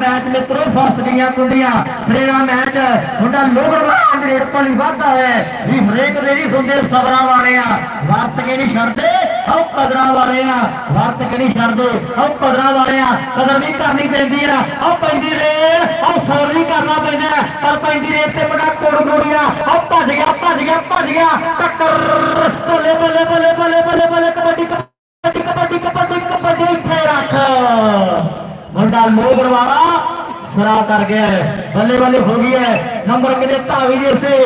Match ਮਿੱਤਰੋ ਫਸ ਗਈਆਂ ਕੁੰਡੀਆਂ। ਸ੍ਰੇਰਾ ਮੈਚ ਹੁੰਦਾ ਲੋਗੜਵਾ ਰੇਟ ਪਾਲੀ ਵਾਧਾ ਹੈ। ਵੀ ਹਰੇਕ ਦੇ ਵੀ ਹੁੰਦੇ ਸਬਰਾਂ ਵਾਲੇ ਆ। ਵਰਤ ਕੇ ਨਹੀਂ ਛੱਡਦੇ ਉਹ ਕਦਰਾਂ ਵਾਲੇ ਆ। ਵਰਤ ਕੇ ਨਹੀਂ ਛੱਡਦੇ ਉਹ ਕਦਰਾਂ ਵਾਲੇ ਆ। ਕਦਰ ਵੀ ਕਰਨੀ ਪੈਂਦੀ ਆ। ਉਹ ਪੈਂਦੀ ਰੇਲ ਉਹ ਸੌਰ ਵੀ ਕਰਨਾ ਪੈਂਦਾ। ਹੈ, ਪਰ ਪੈਂਦੀ ਰੇਲ ਤੇ ਬੜਾ ਕੋੜ ਕੋੜੀਆ ਉਹ ਭੱਜ ਗਿਆ ਭੱਜ ਗਿਆ ਭੱਜ ਗਿਆ। ਟੱਕਰ। ਬੱਲੇ ਬੱਲੇ ਬੱਲੇ ਬੱਲੇ ਬੱਲੇ ਬੱਲੇ ਕਬੱਡੀ ਕਬੱਡੀ ਕਬੱਡੀ ਕਬੱਡੀ ਕਬੱਡੀ ਇੱਥੇ ਰੱਖ। ਮੁੰਡਾ ਲੋਗੜ ਵਾਲਾ ਸਰਾ ਕਰ ਗਿਆ ਹੈ। ਬੱਲੇ ਬੱਲੇ ਹੋ ਗਈ ਹੈ। ਨੰਬਰ ਕਿਤੇ ਧਾਵੀ ਦੇ ਉਸੇ।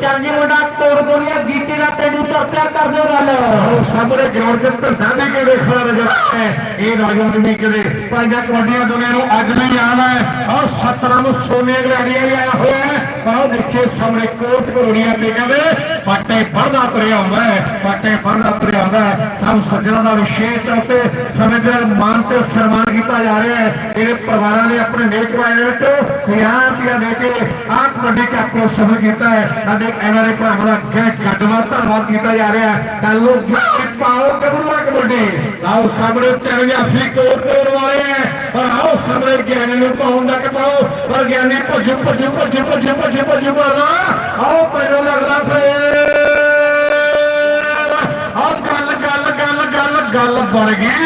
ਚਰਜੀ ਮੁੰਡਾ, ਤੋੜ ਕੋਲੀਆ ਗੀਤੇ ਦਾ ਤੈਨੂੰ ਚਰਚਾ ਕਰ ਦਿਓ ਗੱਲ। ਉਹ ਸਾਹਮਣੇ ਗਰਾਊਂਡ ਤੇ ਧੰਦਾ ਵੀ ਕੇ ਵੇਖਣਾ ਨਜ਼ਰ ਆਇਆ ਇਹ ਰਾਜਵੰਦ ਵੀ ਕਿਤੇ ਪੰਜਾਂ ਕਬੱਡੀਆਂ ਦੁਨੀਆ ਨੂੰ ਅੱਜ ਵੀ ਯਾਦ ਹੈ। ਉਹ ਸਤਨਾਮ ਸੋਨੇ ਗਲਾੜੀਆ ਵੀ ਆਇਆ ਹੋਇਆ ਹੈ। ਪਰ ਉਹ ਦੇਖੇ ਸਾਹਮਣੇ ਕੋਟ ਕਰੋੜੀਆਂ ਤੇ ਕਹਿੰਦੇ ਪਾਟੇ ਪੜਦਾ ਤੁਰਿਆ ਹੁੰਦਾ ਪਾਟੇ ਪੜਦਾ ਤੁਰਿਆ ਹੁੰਦਾ ਸਭ ਸੱਜਣਾਂ ਦਾ ਵਿਸ਼ੇਸ਼ ਤੌਰ ਤੇ ਸਮੇਂ ਮਾਨ ਤੇ ਸਨਮਾਨ ਕੀਤਾ ਜਾ ਰਿਹਾ ਹੈ। ਇਹਦੇ ਪਰਿਵਾਰਾਂ ਨੇ ਆਪਣੇ ਨੇਕ ਵਾਲੇ ਵਿੱਚ 1000 ਰੁਪਇਆ ਦੇ ਕੇ ਆਹ ਕਬੱਡੀ ਕੱਪ ਨੂੰ ਸਫਲ ਕੀਤਾ ਹੈ। ਸਾਡੇ ਐਨਆਰਏ ਭਰਾਵਾਂ ਦਾ ਗਹਿ ਕੱਢਵਾ ਧੰਨਵਾਦ ਕੀਤਾ ਜਾ ਰਿਹਾ ਹੈ। ਕੱਲ ਨੂੰ ਗਿਆਨੀ ਪਾਓ ਕਬੂਲਾ ਕਬੱਡੀ। ਆਓ ਸਾਹਮਣੇ ਤਿੰਨ ਜਾਫੀ ਕੋਟ ਕੋਰ ਵਾਲੇ ਹੈ। ਪਰ ਆਓ ਸਾਹਮਣੇ ਗਿਆਨੀ ਨੂੰ ਪਾਉਣ ਦਾ ਪਾਓ। ਪਰ ਗਿਆਨੀ ਭੱਜ ਭੱਜ ਭੱਜ ਭੱਜ ਭੱਜ ਭੱਜ। ਮਾਰਦਾ ਆਓ, ਪੈਰੋਂ ਲੱਗਦਾ ਫੇਰ। ਆਹ ਗੱਲ ਗੱਲ ਗੱਲ ਗੱਲ ਗੱਲ ਬਣ ਗਈ।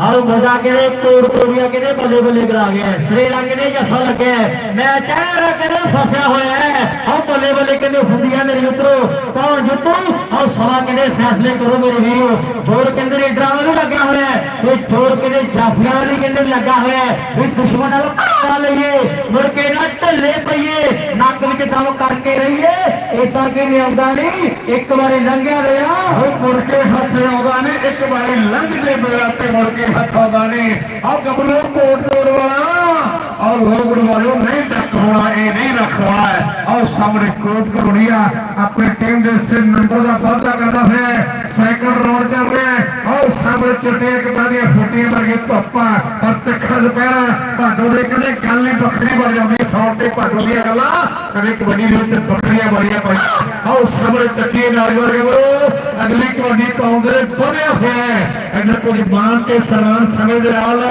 ਆਓ ਮਜ਼ਾ ਕਿਹੜੇ ਤੋੜ ਕੋਲੀਆ ਕਿਹਦੇ ਬੱਲੇ ਬੱਲੇ ਕਰਾ ਗਿਆ ਸ੍ਰੇਰਾ ਕਿਹਦੇ ਜੱਫਾ ਲੱਗਿਆ ਮੈਂ ਚਿਹਰਾ ਕਿਹਦੇ ਫਸਿਆ ਹੋਇਆ ਹੈ। ਆਓ ਬੱਲੇ ਬੱਲੇ ਕਿਹਦੇ ਹੁੰਦੀਆਂ ਮੇਰੇ ਮਿੱਤਰੋ। ਕੌਣ ਜਿੱਤੂ? ਆਓ ਸਵਾ ਕਿਹਦੇ ਫੈਸਲੇ ਕਰੋ ਮੇਰੇ ਵੀਰੋ। ਜੋੜ ਕਹਿੰਦੇ ਨੇ ਨੂੰ ਲੱਗਿਆ ਹੋਇਆ ਹੈ। ਇਹ ਜੋੜ ਕਹਿੰਦੇ ਜਾਫੀਆਂ ਵਾਲੀ ਕਹਿੰਦੇ ਲੱਗਾ ਹੋਇਆ ਹੈ। ਵੀ ਦੁਸ਼ਮਣ ਨਾਲ ਪਾ ਲਈਏ। ਮੁੜ ਕੇ ਨਾ ਢੱਲੇ ਪਈਏ। ਨੱਕ ਵਿੱਚ ਦਮ ਕਰਕੇ ਰਹੀਏ। ਇਦਾਂ ਕਿ ਨਿਆਉਂਦਾ ਨਹੀਂ। ਇੱਕ ਵਾਰੀ ਲੰਘਿਆ ਰਿਹਾ ਉਹ ਮੁੜ ਕੇ ਹੱਥ ਆਉਂਦਾ ਨੇ ਇੱਕ ਵਾਰੀ ਲੰਘਦੇ ਮੇਰਾ ਮੁੜ ਕੇ ਹੱਥ ਆਉਂਦਾ ਨੇ। ਗੱਭਰੂ ਕੋਟ ਕੋਟ ਵਾਲਾ। ਆਹ ਲੋਗੜ ਵਾਲਿਓ ਨਹੀਂ ਡੱਕ ਹੋਣਾ, ਇਹ ਨਹੀਂ ਰੱਖਣਾ ਹੈ। ਆਹ ਸਾਹਮਣੇ ਕੋਟ ਕਰੋੜੀਆ ਆਪਣੀ ਟੀਮ ਦੇ ਸਿਰ ਨੰਬਰ ਦਾ ਵਾਅਦਾ ਕਰਦਾ ਹੈ। ਸੈਕੰਡ ਰਾਉਂਡ ਚੱਲ ਰਿਹਾ ਹੈ। ਆਹ ਸਾਹਮਣੇ ਚਿੱਟੀਆਂ ਕਟਾਰੀਆਂ ਫੁੱਟੀਆਂ ਵਰਗੇ ਧੁੱਪਾਂ ਪਰ ਤਿੱਖਾ ਦੁਪਹਿਰਾ। ਭਾਦੋ ਦੇ ਕਦੇ ਗੱਲ ਹੀ ਵੱਖਰੀ ਬਣ ਜਾਂਦੀ ਸੌਣ ਤੇ ਭਾਦੋ ਦੀਆਂ ਗੱਲਾਂ ਕਦੇ ਕਬੱਡੀ ਦੇ ਉੱਤੇ ਬੱਕਰੀਆਂ ਬੜੀਆਂ ਪਈਆਂ। ਆਹ ਸਾਹਮਣੇ ਤੱਕੀਏ ਨਾਲ ਵਰਗੇ ਬਰੋ ਅਗਲੀ ਕਬੱਡੀ ਪਾਉਂਦੇ ਨੇ ਹੋਇਆ ਹੈ। ਇੱਧਰ ਕੁਝ ਮਾਨ ਤੇ ਸਨਮਾਨ ਸਮੇਂ ਦੇ ਨਾਲ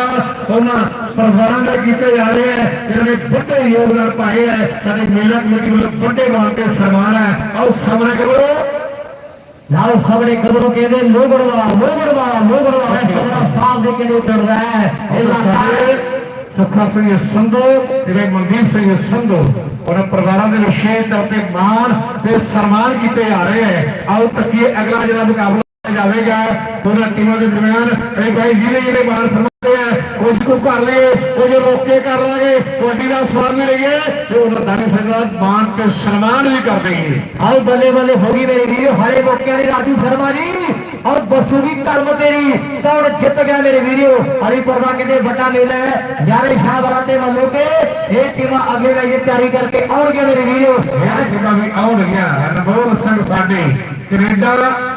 ਉਹਨਾਂ ਪਰਿਵਾਰਾਂ ਦੇ ਕੀਤੇ ਜਾ ਰਹੇ ਹੈ। ਜਿਹੜੇ ਵੱਡੇ ਯੋਗਦਾਨ ਪਾਏ ਹੈ। ਸਾਡੇ ਮੇਲਾ ਕਮੇਟੀ ਵੱਲੋਂ ਵੱਡੇ ਮਾਨ ਤੇ ਸਨਮਾਨ ਹੈ। ਆਓ ਸਾਹਮਣੇ ਕਰੋ। ਲਾਓ ਖਬਰੇ ਖਬਰੋਂ ਕਹਿੰਦੇ ਲੋਗੜਵਾ ਲੋਗੜਵਾ ਲੋਗੜਵਾ ਖਬਰਾਂ ਸਾਫ਼ ਦੇ ਕੇ ਉੱਤਰਦਾ ਹੈ। ਇਹ ਸਾਡੇ ਸੁਖਾ ਸਿੰਘ ਸੰਧੂ ਤੇ ਮਨਦੀਪ ਸਿੰਘ ਸੰਧੂ ਉਹਨਾਂ ਪਰਿਵਾਰਾਂ ਦੇ ਵਿਸ਼ੇਸ਼ ਤੌਰ ਤੇ ਮਾਣ ਤੇ ਸਨਮਾਨ ਕੀਤੇ ਜਾ ਰਹੇ ਹੈ। ਆਓ ਤੱਕੀਏ ਅਗਲਾ ਜਿਹੜਾ ਮੁਕਾਬਲਾ ਜਾਵੇਗਾ। ਦੋਨਾਂ ਟੀਮਾਂ ਦੇ ਦਰਮਿਆਨ ਇਹ ਭਾਈ ਜਿਹੜੇ ਜਿਹੜੇ ਮਾਨ ਸਨਮਾਨਦੇ ਆ ਕੁਝ ਕੋ ਕਰ ਲਏ ਕੁਝ ਰੋਕੇ ਕਰ ਲਾਂਗੇ, ਕਬੱਡੀ ਦਾ ਸਵਾਲ ਵੀ ਲਈਏ ਤੇ ਉਹਨਾਂ ਦਾ ਵੀ ਸਾਡਾ ਮਾਣ ਤੇ ਸਨਮਾਨ ਵੀ ਕਰ ਦੇਈਏ ਆਓ ਬੱਲੇ ਬੱਲੇ ਹੋ ਗਈ ਮੇਰੀ ਵੀਡੀਓ ਹਰੇ ਮੌਕਿਆਂ ਦੀ ਰਾਜੂ ਸ਼ਰਮਾ ਜੀ। ਔਰ ਬਸੂਗੀ ਕਰਮ ਤੇਰੀ ਦੌੜ ਜਿੱਤ ਗਿਆ ਮੇਰੇ ਵੀਡੀਓ ਹਰੀ ਪਰਵਾ ਕਹਿੰਦੇ ਵੱਡਾ ਮੇਲਾ ਹੈ, ਯਾਰੇ ਸ਼ਾਹ ਬਰਾਤੇ ਵੱਲੋਂ ਕੇ ਇਹ ਟੀਮਾਂ ਅੱਗੇ ਲਈ ਤਿਆਰੀ ਕਰਕੇ ਆਉਣਗੇ ਮੇਰੇ ਵੀਡੀਓ ਇਹ ਜਿਹਾ ਵੀ ਆਉਣਗੀਆਂ, ਰਣਬੋਲ ਸਿੰਘ ਸਾਡੇ। ਕੈਨੇਡਾ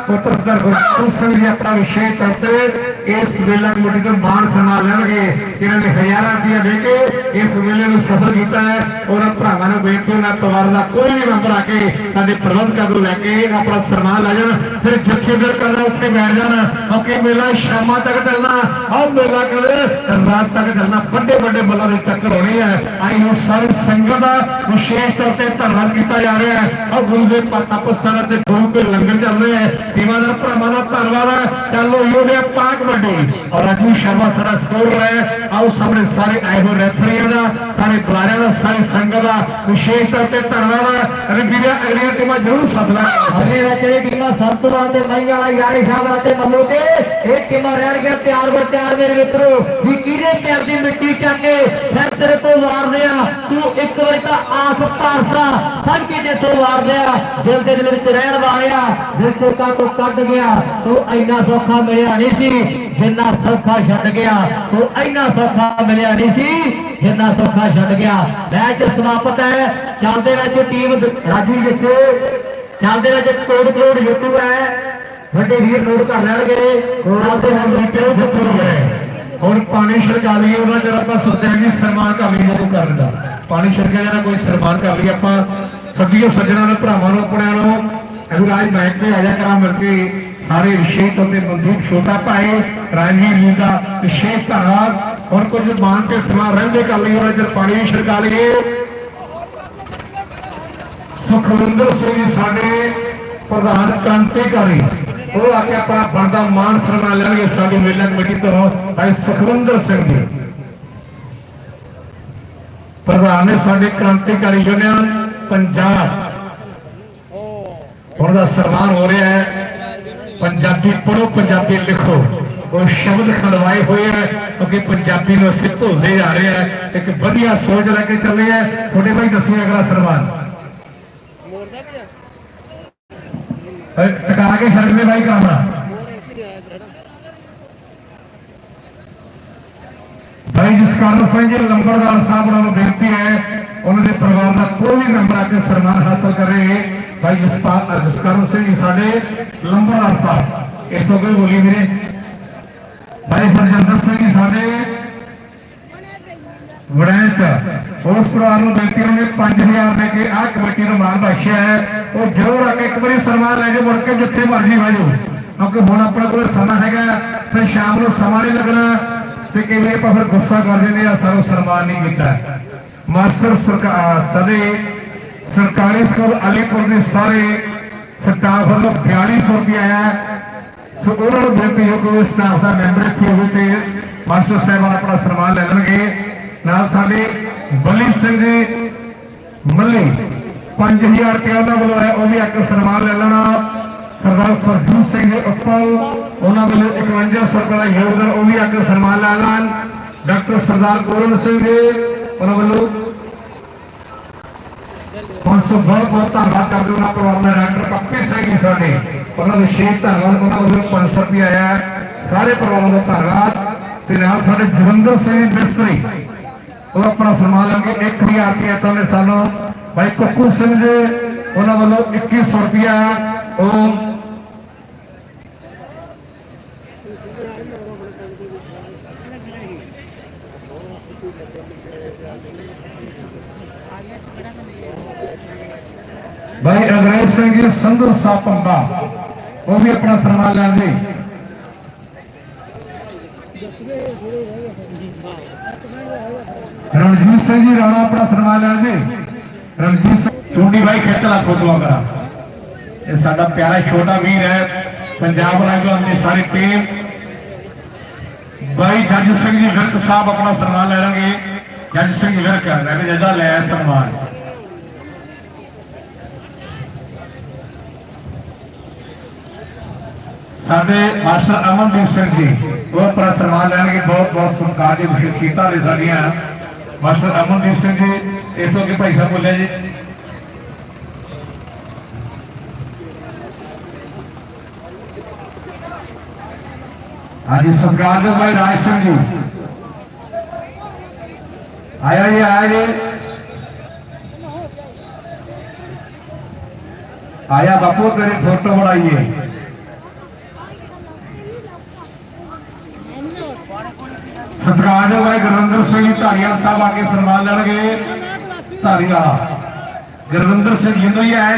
ਪੁੱਤਰ ਸਰਦਾਰ ਗੁਰਪ੍ਰੀਤ ਸਿੰਘ ਜੀ ਆਪਣਾ ਵਿਸ਼ੇਸ਼ ਤੌਰ ਤੇ ਇਸ ਮੇਲਾ ਕਮੇਟੀ ਤੋਂ ਮਾਣ ਸਨਮਾਨ ਲੈਣਗੇ ਇਹਨਾਂ ਨੇ ਹਜ਼ਾਰਾਂ ਰੁਪਏ ਦੇ ਕੇ ਇਸ ਮੇਲੇ ਨੂੰ ਸਫਲ ਕੀਤਾ ਹੈ। ਉਹਨਾਂ ਭਰਾਵਾਂ ਨੂੰ ਬੇਨਤੀ ਉਹਨਾਂ ਪਰਿਵਾਰ ਦਾ ਕੋਈ ਵੀ ਮੈਂਬਰ ਆ ਕੇ ਸਾਡੇ ਪ੍ਰਬੰਧਕਾਂ ਨੂੰ ਲੈ ਕੇ ਆਪਣਾ ਸਨਮਾਨ ਲੈ ਜਾਣ। ਫਿਰ ਜਥੇਦਾਰ ਕਰਨਾ ਉੱਥੇ ਬੈਠ ਜਾਣ। ਕਿਉਂਕਿ ਮੇਲਾ ਸ਼ਾਮਾਂ ਤੱਕ ਚੱਲਣਾ, ਆਹ ਮੇਲਾ ਕਦੇ ਰਾਤ ਤੱਕ ਚੱਲਣਾ ਵੱਡੇ ਵੱਡੇ ਬੱਲਾਂ ਦੇ ਟੱਕਰ ਹੋਣੀ ਹੈ। ਆਈ ਨੂੰ ਸਾਰੀ ਸੰਗਤ ਦਾ ਵਿਸ਼ੇਸ਼ ਤੌਰ ਤੇ ਧੰਨਵਾਦ ਕੀਤਾ ਜਾ ਰਿਹਾ ਹੈ। ਆਹ ਗੁਰੂ ਦੇ ਪਾਕਿਸਤਾਨ ਤੇ ਗੁਰੂ ਕੇ ਲੰਗਰ ਚੱਲ ਰਹੇ ਹੈ ਇਮਾਨਦਾਰ ਭਰਾਵਾਂ ਦਾ ਧੰਨਵਾਦ ਹੈ ਚੱਲੋ ਯੋਧੇ ਪਾਕ ਵੱਡੇ। ਔਰ ਰਾਜੂ ਸ਼ਰਮਾ ਸਾਡਾ ਸਕੋਰ ਹੈ। ਆਓ ਸਾਹਮਣੇ ਸਾਰੇ ਆਏ ਹੋਏ ਰੈਫਰੀਆਂ ਦਾ, ਸਾਰੇ ਬੁਲਾਰਿਆਂ ਦਾ, ਸਾਰੀ ਸੰਗਤ ਦਾ ਵਿਸ਼ੇਸ਼ ਤੌਰ ਤੇ ਧੰਨਵਾਦ ਹੈ ਰਵੀਰਾ ਅਗਲੀਆਂ ਟੀਮਾਂ ਜ਼ਰੂਰ ਸੱਦਣਾ ਅਗਲੇ ਵਿੱਚ ਇਹ ਟੀਮਾਂ? ਸੰਤੂਰਾਂ ਤੇ ਮਈ ਵਾਲਾ, ਯਾਰੇ ਸ਼ਾਹ ਬਰਾਤੇ ਵੱਲੋਂ ਕੇ ਇਹ ਟੀਮਾਂ ਰਹਿਣ ਗਿਆ ਤਿਆਰ ਬਰ ਤਿਆਰ ਮੇਰੇ ਮਿੱਤਰੋ। ਵੀ ਕਿਹਦੇ ਪੈਰ ਦੀ ਮਿੱਟੀ ਚੱਕ ਕੇ ਸਿਰ ਤੇਰੇ ਤੋਂ ਵਾਰਦੇ ਆ? ਤੂੰ ਇੱਕ ਵਾਰੀ ਤਾਂ ਆਖ ਪਾਰਸਾ ਸਭ ਕੇ ਤੋਂ ਵਾਰਦੇ ਆ। ਦਿਲ ਦੇ ਦਿਲ ਵਿੱਚ ਰਹਿਣ ਵਾਲਿਆ ਦਿਲ ਤੋਂ ਕਾ ਕੱਢ ਗਿਆ, ਤੂੰ ਇੰਨਾ ਸੌਖਾ ਮਿਲਿਆ ਨਹੀਂ ਸੀ, ਜਿੰਨਾ ਸੌਖਾ ਛੱਡ ਗਿਆ। ਤੂੰ ਇੰਨਾ ਸੌਖਾ ਮਿਲਿਆ ਨਹੀਂ ਸੀ, ਜਿੰਨਾ ਸੌਖਾ ਛੱਡ ਗਿਆ। ਮੈਚ ਸਮਾਪਤ ਹੈ। ਚੱਲਦੇ ਵਿੱਚ ਟੀਮ ਦ- ਵਿੱਚ। ਚੱਲਦੇ ਵਿੱਚ ਕੋਡ ਕਰੋੜ YouTube ਹੈ। ਵੱਡੇ ਵੀਰ ਨੋਟ ਕਰ ਲੈਣਗੇ। ਕੋੜਾਂ ਤੇ ਹਮ ਕਿਉਂ ਫੁੱਟੂ ਹੈ ਹੁਣ ਪਾਣੀ ਛਿੜਕਾ ਲਈਏ ਉਹਨਾਂ ਜਿਹੜਾ ਆਪਾਂ ਸੁਣਦੇ ਜੀ ਸਨਮਾਨ ਕਰ ਲਈਏ ਉਹ ਕਰਨ ਦਾ। ਪਾਣੀ ਛਿੜਕਿਆ ਜਿਹੜਾ ਕੋਈ ਸਨਮਾਨ ਕਰ ਲਈ ਆਪਾਂ। ਸੱਜੀਓ ਸੱਜਣਾ ਨੂੰ, ਭਰਾਵਾਂ ਨੂੰ, ਆਪਣਿਆਂ ਨੂੰ। ਅਭਿਰਾਜ ਮੈਚ ਤੇ ਆ ਕਰਾਂ ਮਿਲ ਕੇ ਸਾਰੇ ਵਿਸ਼ੇਸ਼ ਤੌਰ ਤੇ ਮਨਦੀਪ ਛੋਟਾ ਭਾਈ ਰਾਜਵੀਰ ਜੀ ਦਾ ਵਿਸ਼ੇਸ਼ ਧੰਨਵਾਦ। ਔਰ ਕੁਝ ਮਾਨ ਤੇ ਸਮਾਂ ਰਹਿੰਦੇ ਕਰ ਲਈ ਉਹਨਾਂ ਚਿਰ ਪਾਣੀ ਛਿੜਕਾ ਲਈਏ। ਸੁਖਵਿੰਦਰ ਸਿੰਘ ਸਾਡੇ ਪ੍ਰਧਾਨ ਕੰਤੇਕਾਰੀ ਉਹ ਆ ਕੇ ਆਪਣਾ ਬਣਦਾ ਮਾਨ ਸਨਮਾਨ ਲੈਣਗੇ ਸਾਡੀ ਮੇਲਾ ਕਮੇਟੀ ਤੋਂ, ਭਾਈ ਸੁਖਵਿੰਦਰ ਸਿੰਘ ਜੀ। ਪ੍ਰਧਾਨ ਨੇ ਸਾਡੇ ਕ੍ਰਾਂਤੀਕਾਰੀ ਯੂਨੀਅਨ ਪੰਜਾਬ। ਉਹਨਾਂ ਦਾ ਸਨਮਾਨ ਹੋ ਰਿਹਾ ਹੈ। ਪੰਜਾਬੀ ਪੜੋ ਪੰਜਾਬੀ ਲਿਖੋ। ਉਹ ਸ਼ਬਦ ਖਲਵਾਏ ਹੋਏ ਹੈ, ਕਿਉਂਕਿ ਪੰਜਾਬੀ ਨੂੰ ਅਸੀਂ ਭੁੱਲਦੇ ਜਾ ਰਹੇ ਹਾਂ। ਇੱਕ ਵਧੀਆ ਸੋਚ ਲੈ ਕੇ ਚੱਲੇ ਆ ਤੁਹਾਡੇ ਭਾਈ ਦੱਸਿਆ ਅਗਲਾ ਸਨਮਾਨ। ਅਰੇ ਟਕਾ ਕੇ ਛੱਡਦੇ ਭਾਈ ਕਰਾਉਣਾ ਭਾਈ ਜਸਕਰਨ ਸਿੰਘ ਜੀ, ਲੰਬੜਦਾਰ ਸਾਹਿਬ ਉਹਨਾਂ ਨੂੰ ਬੇਨਤੀ ਹੈ। ਉਹਨਾਂ ਦੇ ਪਰਿਵਾਰ ਦਾ ਕੋਈ ਵੀ ਮੈਂਬਰ ਆ ਕੇ ਸਨਮਾਨ ਹਾਸਲ ਕਰੇ। ਭਾਈ ਜਸਪਾਲ ਜਸਕਰਨ ਸਿੰਘ ਸਾਡੇ ਲੰਬੜਦਾਰ ਸਾਹਿਬ ਇਸ ਤੋਂ ਕੋਈ ਬੋਲੀ ਵੀਰੇ। ਭਾਈ ਹਰਜਿੰਦਰ ਸਿੰਘ ਸਾਡੇ ਵੜੈਚ। ਉਸ ਪਰਿਵਾਰ ਨੂੰ ਬੇਨਤੀ ਉਹਨੇ 5000 ਦੇ ਕੇ ਆਹ ਕਮੇਟੀ ਨੂੰ ਮਾਨ ਬਖਸ਼ਿਆ ਹੈ। ਉਹ ਜ਼ਰੂਰ ਆ ਕੇ ਇੱਕ ਵਾਰੀ ਸਨਮਾਨ ਲੈ ਕੇ ਮੁੜ ਕੇ ਜਿੱਥੇ ਮਰਜ਼ੀ ਵਾਜੋ ਕਿਉਂਕਿ ਹੁਣ ਆਪਣਾ ਕੋਲ ਸਮਾਂ ਹੈਗਾ, ਫਿਰ ਸ਼ਾਮ ਨੂੰ ਸਮਾਂ ਨਹੀਂ ਲੱਗਣਾ। ਤੇ ਕਈ ਵਾਰੀ ਆਪਾਂ ਫਿਰ ਗੁੱਸਾ ਕਰ ਜਾਂਦੇ ਆ ਸਾਨੂੰ ਸਨਮਾਨ ਨਹੀਂ ਕੀਤਾ ਮਾਸਟਰ ਸਰਕਾਰ ਸਦੇ ਸਰਕਾਰੀ ਸਕੂਲ ਅਲੀਪੁਰ ਦੇ ਸਾਰੇ ਸਟਾਫ ਵੱਲੋਂ 4200 ਰੁਪਏ ਆਇਆ ਸੋ ਉਹਨਾਂ ਨੂੰ ਬੇਨਤੀ ਹੈ ਕਿ ਉਹ ਸਟਾਫ ਦਾ ਮੈਂਬਰ ਇੱਥੇ ਹੋਵੇ ਤੇ ਮਾਸਟਰ ਸਾਹਿਬਾਨ ਆਪਣਾ ਸਨਮਾਨ ਲੈ ਲੈਣਗੇ। ਨਾਲ ਸਾਡੇ ਬਲੀ ਸਿੰਘ ਮੱਲੀ 5000 ਰੁਪਏ ਉਹਨਾਂ ਵੱਲੋਂ ਹੈ ਉਹ ਵੀ ਇੱਕ ਸਨਮਾਨ ਲੈ ਲੈਣਾ। ਸਰਦਾਰ ਸਰਜੀਤ ਸਿੰਘ ਜੀ ਉੱਪਲ ਉਹਨਾਂ ਵੱਲੋਂ 5100 ਰੁਪਏ ਦਾ ਯੋਗਦਾਨ, ਉਹ ਵੀ ਇੱਕ ਸਨਮਾਨ ਲੈ ਲੈਣ। ਡਾਕਟਰ ਸਰਦਾਰ ਗੋਰਨ ਸਿੰਘ ਜੀ, ਉਹਨਾਂ ਵੱਲੋਂ 500 ਬਹੁਤ ਬਹੁਤ ਧੰਨਵਾਦ ਕਰਦੇ ਉਹਨਾਂ ਪਰਿਵਾਰ ਦਾ ਡਾਕਟਰ ਪੱਪੀ ਸਿੰਘ ਜੀ ਸਾਡੇ। ਉਹਨਾਂ ਦੇ ਸ਼ੇਖ ਧੰਨਵਾਦ ਉਹਨਾਂ ਵੱਲੋਂ 500 ਰੁਪਏ ਆਇਆ ਸਾਰੇ ਪਰਿਵਾਰ ਦਾ ਧੰਨਵਾਦ। ਤੇ ਨਾਲ ਸਾਡੇ ਜਵੰਦਰ ਸਿੰਘ ਮਿਸਤਰੀ ਉਹ ਆਪਣਾ ਸਨਮਾਨ ਲੈਣਗੇ 1000 ਰੁਪਏ ਤਾਂ ਨੇ ਸਾਨੂੰ, ਭਾਈ ਕੁੱਕੂ ਸਿੰਘ ਜੀ, ਉਹਨਾਂ ਵੱਲੋਂ 2100 ਰੁਪਇਆ ਉਹ ਭਾਈ ਅੰਗਰੇਜ਼ ਸਿੰਘ ਜੀ, ਸੰਧੂ ਸਾਪੰਗਾ ਉਹ ਵੀ ਆਪਣਾ ਸਨਮਾਨ ਲੈਣਗੇ ਰਣਜੀਤ ਸਿੰਘ ਜੀ, ਰਾਣਾ ਆਪਣਾ ਸਨਮਾਨ ਲੈਣਗੇ ਰਣਜੀਤ ਸਿੰਘ ਚੁੰਡੀ ਬਾਈ ਖੇਤਲਾ ਲਾ ਫੋਟੋਆਂ ਕਰਾ ਇਹ ਸਾਡਾ ਪਿਆਰਾ ਛੋਟਾ ਵੀਰ ਹੈ। ਪੰਜਾਬ ਰਾਜਵਾਨ ਦੀ ਸਾਰੀ ਟੀਮ। ਬਾਈ ਜੱਜ ਸਿੰਘ ਜੀ, ਵਿਰਕ ਸਾਹਿਬ ਆਪਣਾ ਸਨਮਾਨ ਲੈ ਲੈਣਗੇ। ਜੱਜ ਸਿੰਘ ਵਿਰਕ ਮੈਂ ਜੱਜਾ ਲੈ ਸਨਮਾਨ। ਸਾਡੇ ਮਾਸਟਰ ਅਮਨਦੀਪ ਸਿੰਘ ਜੀ, ਉਹ ਆਪਣਾ ਸਨਮਾਨ ਲੈਣਗੇ, ਬਹੁਤ ਬਹੁਤ ਸਤਿਕਾਰ ਦੀ ਵਿਸ਼ੇਸ਼ਤਾ ਦੇ ਸਾਡੀਆਂ। ਮਾਸਟਰ ਅਮਨਦੀਪ ਸਿੰਘ ਜੀ, ਇਸ ਤੋਂ ਅੱਗੇ ਭਾਈ ਸਾਹਿਬ ਬੋਲੇ ਜੀ। ਹਾਂਜੀ ਸਤਿਕਾਰਯੋਗ ਭਾਈ ਰਾਜ ਸਿੰਘ ਜੀ। ਆਇਆ ਜੀ ਆਇਆ ਜੀ। ਆਇਆ ਬਾਪੂ, ਤੇਰੀ ਫੋਟੋ ਬਣਾਈਏ। ਸਤਿਕਾਰਯੋਗ ਭਾਈ ਗੁਰਵਿੰਦਰ ਸਿੰਘ ਧਾਰੀਵਾਲ ਸਾਹਿਬ ਆ ਕੇ ਸਨਮਾਨ ਲੈਣਗੇ। ਧਾਰੀਵਾਲ। ਗੁਰਵਿੰਦਰ ਸਿੰਘ ਜਿੰਦੂ ਹੀ ਆਏ